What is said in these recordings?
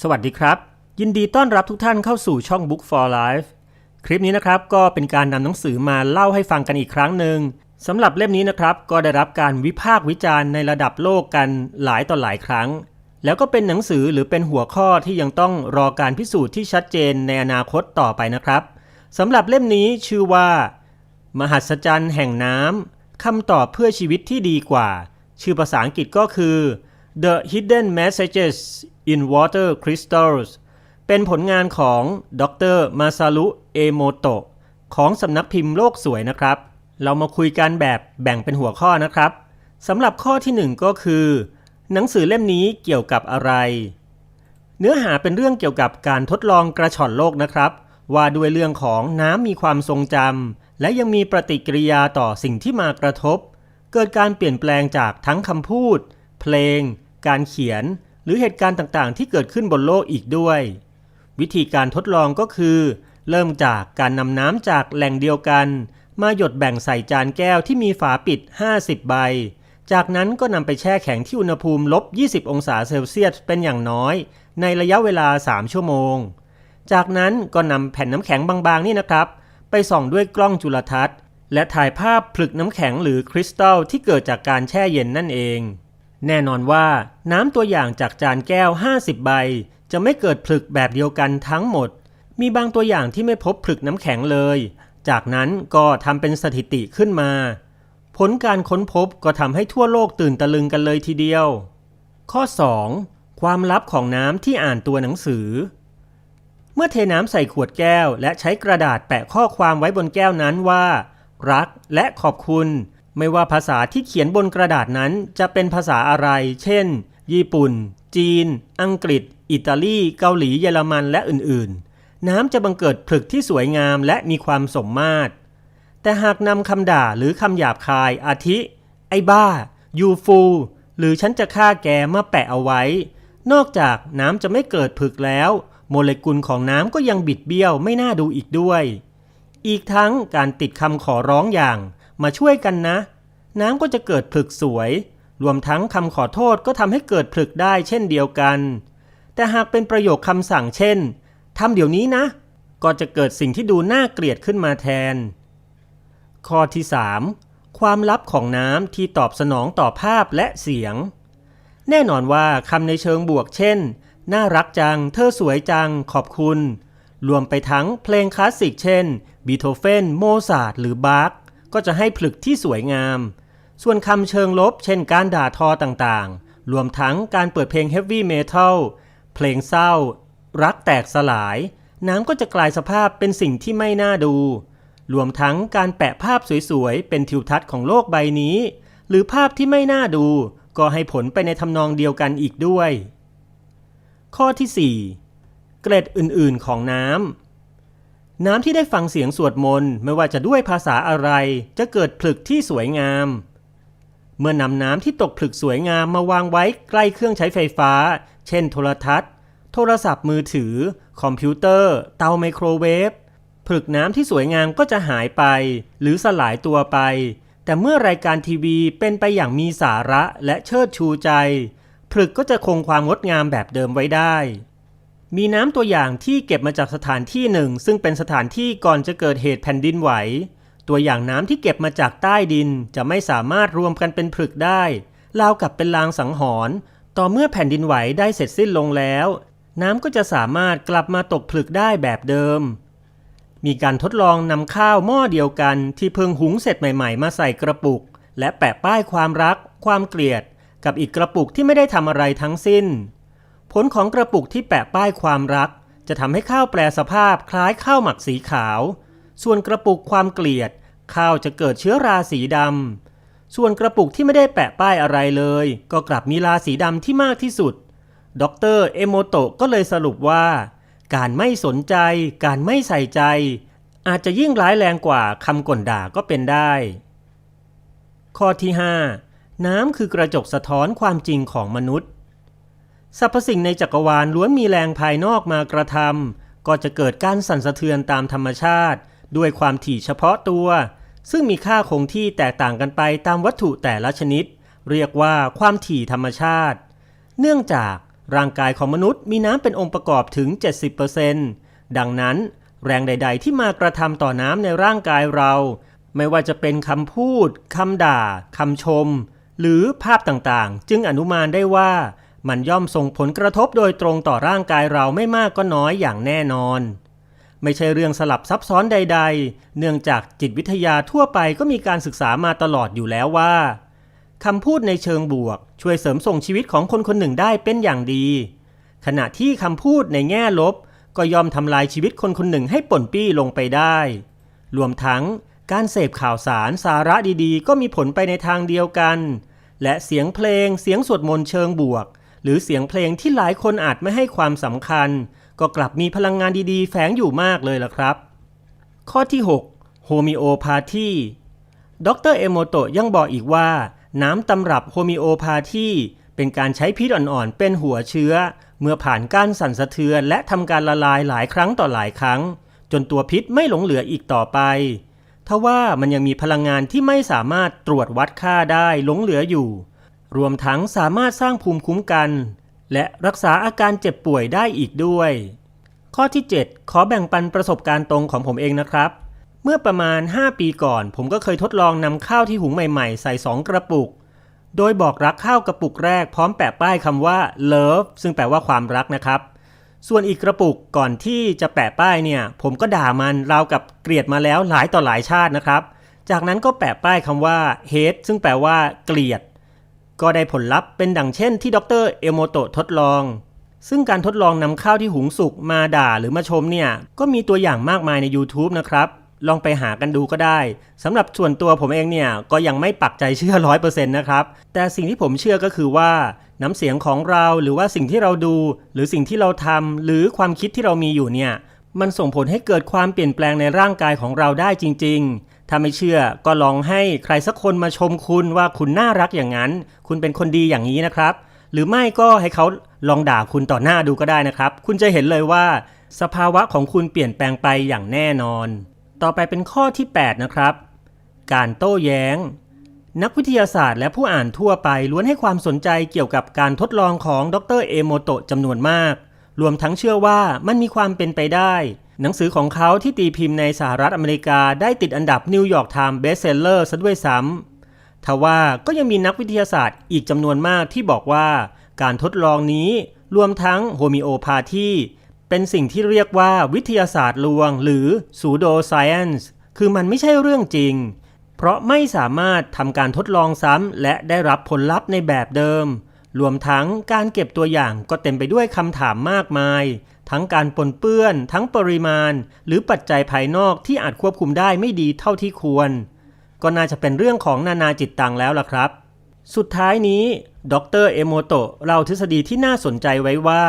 สวัสดีครับ ยินดีต้อนรับทุกท่านเข้าสู่ช่อง Book for Life คลิปนี้นะครับก็เป็นการนำหนังสือมาเล่าให้ฟังกันอีกครั้งหนึ่งสำหรับเล่มนี้นะครับก็ได้รับการวิพากษ์วิจารณ์ในระดับโลกกันหลายต่อหลายครั้ง แล้วก็เป็นหนังสือหรือเป็นหัวข้อที่ยังต้องรอการพิสูจน์ที่ชัดเจนในอนาคตต่อไปนะครับสำหรับเล่มนี้ชื่อว่า มหัศจรรย์แห่งน้ำคำตอบเพื่อชีวิตที่ดีกว่า ชื่อภาษาอังกฤษก็คือ The Hidden Messages in Water Crystals เป็นผลงานของดรมาซารุเอโมโตะของสำนักพิมพ์โลกสวยนะครับ เรามาคุยกันแบบแบ่งเป็นหัวข้อนะครับสำหรับข้อที่หนึ่งก็คือ หนังสือเล่มนี้เกี่ยวกับอะไร เนื้อหาเป็นเรื่องเกี่ยวกับการทดลองกระชอนโลกนะครับ ว่าด้วยเรื่องของน้ำมีความทรงจำและยังมีปฏิกิริยาต่อสิ่งที่มากระทบ เกิดการเปลี่ยนแปลงจากทั้งคำพูด เพลง การเขียน รือเหตุการณ์ต่างๆ ที่เกิดขึ้นบนโลกอีกด้วย วิธีการทดลองก็คือ เริ่มจากการนำน้ำจากแหล่งเดียวกัน มาหยดแบ่งใส่จานแก้วที่มีฝาปิด 50 ใบ จากนั้นก็นำไปแช่แข็งที่อุณหภูมิลบ 20 องศาเซลเซียสเป็นอย่างน้อย ในระยะเวลา 3 ชั่วโมง จากนั้นก็นำแผ่นน้ำแข็งบางๆนี่นะครับ ไปส่องด้วยกล้องจุลทรรศน์ และถ่ายภาพผลึกน้ำแข็งหรือคริสตัลที่เกิดจากการแช่เย็นนั่นเอง แน่นอนว่าน้ำตัวอย่างจากจานแก้ว 50 ใบ จะไม่เกิดผลึกแบบเดียวกันทั้งหมด มีบางตัวอย่างที่ไม่พบผลึกน้ำแข็งเลย จากนั้นก็ทำเป็นสถิติขึ้นมา ผลการค้นพบก็ทำให้ทั่วโลกตื่นตะลึงกันเลยทีเดียว ข้อ 2. ความลับของน้ำที่อ่านตัวหนังสือ เมื่อเทน้ำใส่ขวดแก้ว และใช้กระดาษแปะข้อความไว้บนแก้วนั้นว่า รักและขอบคุณ ไม่ว่าภาษาที่เขียนบนกระดาษนั้นจะเป็นภาษาอะไร เช่น ญี่ปุ่น จีน อังกฤษ อิตาลี เกาหลี เยอรมัน และอื่นๆ น้ำจะบังเกิดผลึกที่สวยงามและมีความสมมาตร แต่หากนำคำด่าหรือคำหยาบคาย อาทิ ไอ้บ้า ยูฟู หรือฉันจะฆ่าแกมาแปะเอาไว้ นอกจากน้ำจะไม่เกิดผึกแล้ว โมเลกุลของน้ำก็ยังบิดเบี้ยวไม่น่าดูอีกด้วย อีกทั้งการติดคำขอร้องอย่าง มาช่วยกันนะ น้ำก็จะเกิดผลึกสวย รวมทั้งคำขอโทษก็ทำให้เกิดผลึกได้เช่นเดียวกัน แต่หากเป็นประโยคคำสั่งเช่นทำเดี๋ยวนี้นะ ก็จะเกิดสิ่งที่ดูน่าเกลียดขึ้นมาแทน ข้อที่ 3. ความลับของน้ำที่ตอบสนองต่อภาพและเสียง แน่นอนว่าคำในเชิงบวกเช่น น่ารักจัง เธอสวยจัง ขอบคุณ รวมไปทั้งเพลงคลาสสิกเช่นบีโธเฟน โมซาร์ทหรือบาร์กก็จะให้ผลึกที่สวยงาม ส่วนคำเชิงลบ เช่นการด่าทอต่างๆ รวมทั้งการเปิดเพลงเฮฟวี่เมทัลเพลงเศร้า รักแตกสลาย น้ำก็จะกลายสภาพเป็นสิ่งที่ไม่น่าดู รวมทั้งการแปะภาพสวยๆ เป็นทิวทัศน์ของโลกใบนี้ หรือภาพที่ไม่น่าดู ก็ให้ผลไปในทำนองเดียวกันอีกด้วย ข้อที่ 4 เกร็ดอื่นๆของน้ำน้ำที่ได้ฟังเสียงสวดมนต์ไม่ว่าจะด้วยภาษาอะไร จะเกิดผลึกที่สวยงาม เมื่อนำน้ำที่ตกผลึกสวยงามมาวางไว้ใกล้เครื่องใช้ไฟฟ้า เช่น โทรทัศน์ โทรศัพท์มือถือ คอมพิวเตอร์ เตาไมโครเวฟผลึกน้ำที่สวยงามก็จะหายไป หรือสลายตัวไป แต่เมื่อรายการทีวีเป็นไปอย่างมีสาระและเชิดชูใจผลึกก็จะคงความงดงามแบบเดิมไว้ได้ มีน้ำตัวอย่างที่เก็บมาจากสถานที่หนึ่ง ซึ่งเป็นสถานที่ก่อนจะเกิดเหตุแผ่นดินไหว ตัวอย่างน้ำที่เก็บมาจากใต้ดินจะไม่สามารถรวมกันเป็นผลึกได้ราวกับเป็นลางสังหรณ์ต่อเมื่อแผ่นดินไหวได้เสร็จสิ้นลงแล้ว น้ำก็จะสามารถกลับมาตกผลึกได้แบบเดิม มีการทดลองนำข้าวหม้อเดียวกันที่เพิ่งหุงเสร็จใหม่ ๆ มาใส่กระปุก และแปะป้ายความรัก ความเกลียด กับอีกกระปุกที่ไม่ได้ทำอะไรทั้งสิ้น ผลของกระปุกที่แปะป้ายความรัก จะทำให้ข้าวแปลสภาพคล้ายข้าวหมักสีขาว ส่วนกระปุกความเกลียด ข้าวจะเกิดเชื้อราสีดำ ส่วนกระปุกที่ไม่ได้แปะป้ายอะไรเลย ก็กลับมีราสีดำที่มากที่สุด ดรเอโมโตะก็เลยสรุปว่า การไม่สนใจ การไม่ใส่ใจ อาจจะยิ่งร้ายแรงกว่าคำก่นด่าก็เป็นได้ ข้อที่ 5 น้ำคือกระจกสะท้อนความจริงของมนุษย์ สรรพสิ่งในจักรวาลล้วนมีแรงภายนอกมากระทำก็จะเกิดการสั่นสะเทือนตามธรรมชาติ ด้วยความถี่เฉพาะตัว ซึ่งมีค่าคงที่แตกต่างกันไปตามวัตถุแต่ละชนิด เรียกว่าความถี่ธรรมชาติ เนื่องจากร่างกายของมนุษย์มีน้ำเป็นองค์ประกอบถึง 70%ดังนั้น แรงใด ๆ ที่มากระทำต่อน้ำในร่างกายเรา ไม่ว่าจะเป็นคำพูดคำด่าคำชม หรือภาพต่างๆ จึงอนุมานได้ว่ามันย่อมส่งผลกระทบโดยตรงต่อร่างกายเราไม่มากก็น้อยอย่างแน่นอน ไม่ใช่เรื่องสลับซับซ้อนใด ๆ เนื่องจากจิตวิทยาทั่วไปก็มีการศึกษามาตลอดอยู่แล้วว่าคำพูดในเชิงบวก ช่วยเสริมส่งชีวิตของคนคนหนึ่งได้เป็นอย่างดี ขณะที่คำพูดในแง่ลบ ก็ยอมทำลายชีวิตคนคนหนึ่งให้ป่นปี้ลงไปได้ รวมทั้งการเสพข่าวสารสาระดีๆ ก็มีผลไปในทางเดียวกัน และเสียงเพลงเสียงสวดมนต์เชิงบวก หรือเสียงเพลงที่หลายคนอาจไม่ให้ความสำคัญ ก็กลับมีพลังงานดีๆ แฝงอยู่มากเลยล่ะครับ ข้อที่ 6 โฮมิโอพาธีดรเอโมโตะยังบอกอีกว่า น้ำตำรับโฮมิโอพาธีเป็นการใช้พิษอ่อนๆ เป็นหัวเชื้อ เมื่อผ่านการสั่นสะเทือนและทำการละลายหลายครั้งต่อหลายครั้ง จนตัวพิษไม่หลงเหลืออีกต่อไปทว่ามันยังมีพลังงานที่ไม่สามารถตรวจวัดค่าได้หลงเหลืออยู่ รวมทั้งสามารถสร้างภูมิคุ้มกัน และรักษาอาการเจ็บป่วยได้อีกด้วย ข้อที่ 7 ขอแบ่งปันประสบการณ์ตรงของผมเองนะครับ เมื่อประมาณ 5 ปีก่อน ผมก็เคยทดลองนำข้าวที่หุงใหม่ๆ ใส่ 2 กระปุก โดยบอกรักข้าวกระปุกแรกพร้อมแปะป้ายคำว่า love ซึ่งแปลว่าความรักนะครับส่วนอีกกระปุกก่อนที่จะแปะป้ายเนี่ยผมก็ด่ามันราวกับเกลียดมาแล้วหลายต่อหลายชาตินะครับ จากนั้นก็แปะป้ายคำว่า hate ซึ่งแปลว่าเกลียด ก็ได้ผลลัพธ์เป็นดังเช่นที่ดรเอโมโตะทดลอง ซึ่งการทดลองนำข้าวที่หุงสุกมาด่าหรือมาชมเนี่ย ก็มีตัวอย่างมากมายใน YouTube นะครับ ลองไปหากันดูก็ได้สำหรับส่วนตัวผมเองเนี่ย ก็ยังไม่ปักใจเชื่อร้อยเปอร์เซ็นต์นะครับ แต่สิ่งที่ผมเชื่อก็คือว่าน้ำเสียงของเราหรือว่าสิ่งที่เราดู หรือสิ่งที่เราทำหรือความคิดที่เรามีอยู่เนี่ยมันส่งผลให้เกิดความเปลี่ยนแปลงในร่างกายของเราได้จริง ๆ ถ้าไม่เชื่อก็ลองให้ใครสักคนมาชมคุณว่าคุณน่ารักอย่างนั้น คุณเป็นคนดีอย่างนี้นะครับ หรือไม่ก็ให้เขาลองด่าคุณต่อหน้าดูก็ได้นะครับ คุณจะเห็นเลยว่า สภาวะของคุณเปลี่ยนแปลงไปอย่างแน่นอน ต่อไปเป็นข้อที่ 8 นะครับ การโต้แย้ง นักวิทยาศาสตร์และผู้อ่านทั่วไปล้วนให้ความสนใจเกี่ยวกับการทดลองของดรเอโมโตะจำนวนมาก รวมทั้งเชื่อว่ามันมีความเป็นไปได้ หนังสือของเขาที่ตีพิมพ์ในสหรัฐอเมริกาได้ติดอันดับนิวยอร์กไทม์เบสเซลเลอร์ซะด้วยซ้ำทว่าก็ยังมีนักวิทยาศาสตร์อีกจำนวนมากที่บอกว่า การทดลองนี้รวมทั้งโฮมิโอพาธีเป็นสิ่งที่เรียกว่าวิทยาศาสตร์ลวง หรือ pseudo science คือมันไม่ใช่เรื่องจริง เพราะไม่สามารถทำการทดลองซ้ำและได้รับผลลัพธ์ในแบบเดิม รวมทั้งการเก็บตัวอย่างก็เต็มไปด้วยคำถามมากมาย ทั้งการปนเปื้อน ทั้งปริมาณ หรือปัจจัยภายนอกที่อาจควบคุมได้ไม่ดีเท่าที่ควร ก็น่าจะเป็นเรื่องของนานาจิตตังแล้วล่ะครับ สุดท้ายนี้ ดรเอโมโตะเล่าทฤษฎีที่น่าสนใจไว้ว่า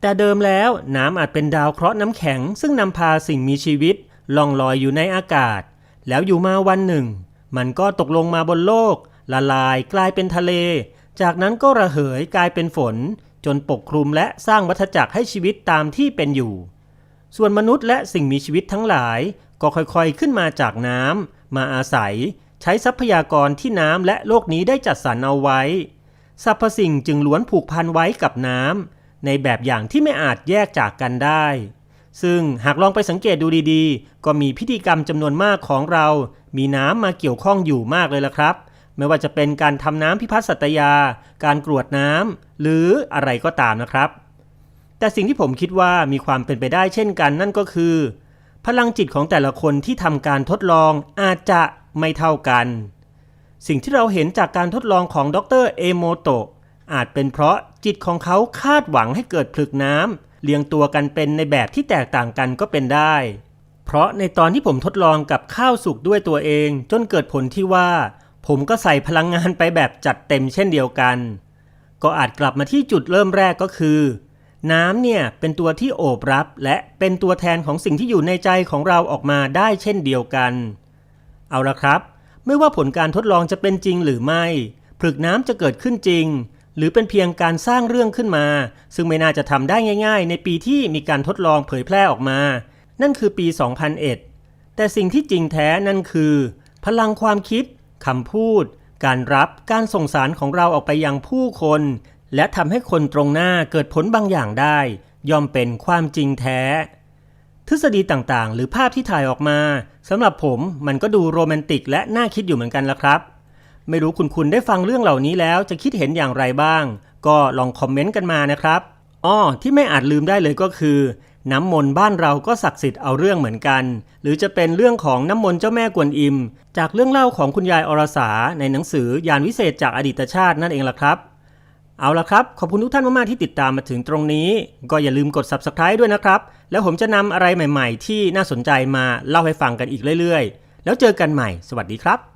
แต่เดิมแล้วน้ำอาจเป็นดาวเคราะห์น้ำแข็ง ซึ่งนำพาสิ่งมีชีวิตล่องลอยอยู่ในอากาศ แล้วอยู่มาวันหนึ่ง มันก็ตกลงมาบนโลก ละลายกลายเป็นทะเล จากนั้นก็ระเหยกลายเป็นฝน จนปกคลุมและสร้างวัฏจักรให้ชีวิตตามที่เป็นอยู่ ส่วนมนุษย์และสิ่งมีชีวิตทั้งหลาย ก็ค่อยๆขึ้นมาจากน้ำมาอาศัย ใช้ทรัพยากรที่น้ำและโลกนี้ได้จัดสรรเอาไว้ สรรพสิ่งจึงล้วนผูกพันไว้กับน้ำในแบบอย่างที่ไม่อาจแยกจากกันได้ ซึ่งหากลองไปสังเกตดูดีๆ ก็มีพิธีกรรมจำนวนมากของเรา มีน้ำมาเกี่ยวข้องอยู่มากเลยละครับ ไม่ว่าจะเป็นการทำน้ำพิพัฒน์สัตยา การกรวดน้ำหรืออะไรก็ตามนะครับ แต่สิ่งที่ผมคิดว่ามีความเป็นไปได้เช่นกันนั่นก็คือ พลังจิตของแต่ละคนที่ทำการทดลองอาจจะไม่เท่ากัน สิ่งที่เราเห็นจากการทดลองของดรเอโมโตะอาจเป็นเพราะจิตของเขาคาดหวังให้เกิดผลึกน้ำเรียงตัวกันเป็นในแบบที่แตกต่างกันก็เป็นได้ เพราะในตอนที่ผมทดลองกับข้าวสุกด้วยตัวเอง จนเกิดผลที่ว่า ผมก็ใส่พลังงานไปแบบจัดเต็มเช่นเดียวกัน ก็อาจกลับมาที่จุดเริ่มแรกก็คือ น้ำเนี่ยเป็นตัวที่โอบรับและเป็นตัวแทนของสิ่งที่อยู่ในใจของเราออกมาได้เช่นเดียวกัน เอาละครับ ไม่ว่าผลการทดลองจะเป็นจริงหรือไม่ผลึกน้ำจะเกิดขึ้นจริง หรือเป็นเพียงการสร้างเรื่องขึ้นมา ซึ่งไม่น่าจะทำได้ง่าย ๆ ในปีที่มีการทดลองเผยแพร่ออกมา นั่นคือปี 2001 แต่สิ่งที่จริงแท้นั่นคือ พลังความคิด คำพูด การรับการส่งสารของเราออกไปยังผู้คน และทำให้คนตรงหน้าเกิดผลบางอย่างได้ ย่อมเป็นความจริงแท้ ทฤษฎีต่างๆ หรือภาพที่ถ่ายออกมาสำหรับผมมันก็ดูโรแมนติกและน่าคิดอยู่เหมือนกันละครับ ไม่รู้คุณคุณได้ฟังเรื่องเหล่านี้แล้วจะคิดเห็นอย่างไรบ้าง ก็ลองคอมเมนต์กันมานะครับอ้อที่ไม่อาจลืมได้เลยก็คือ น้ำมนต์บ้านเราก็ศักดิ์สิทธิ์เอาเรื่องเหมือนกัน หรือจะเป็นเรื่องของน้ำมนต์เจ้าแม่กวนอิม จากเรื่องเล่าของคุณยายอรสาในหนังสือยานวิเศษจากอดีตชาตินั่นเองล่ะครับ เอาละครับ ขอบคุณทุกท่านมากๆที่ติดตามมาถึงตรงนี้ ก็อย่าลืมกด subscribe ด้วยนะครับ แล้วผมจะนำอะไรใหม่ ๆ ที่น่าสนใจมาเล่าให้ฟังกันอีกเรื่อย ๆ แล้วเจอกันใหม่ สวัสดีครับ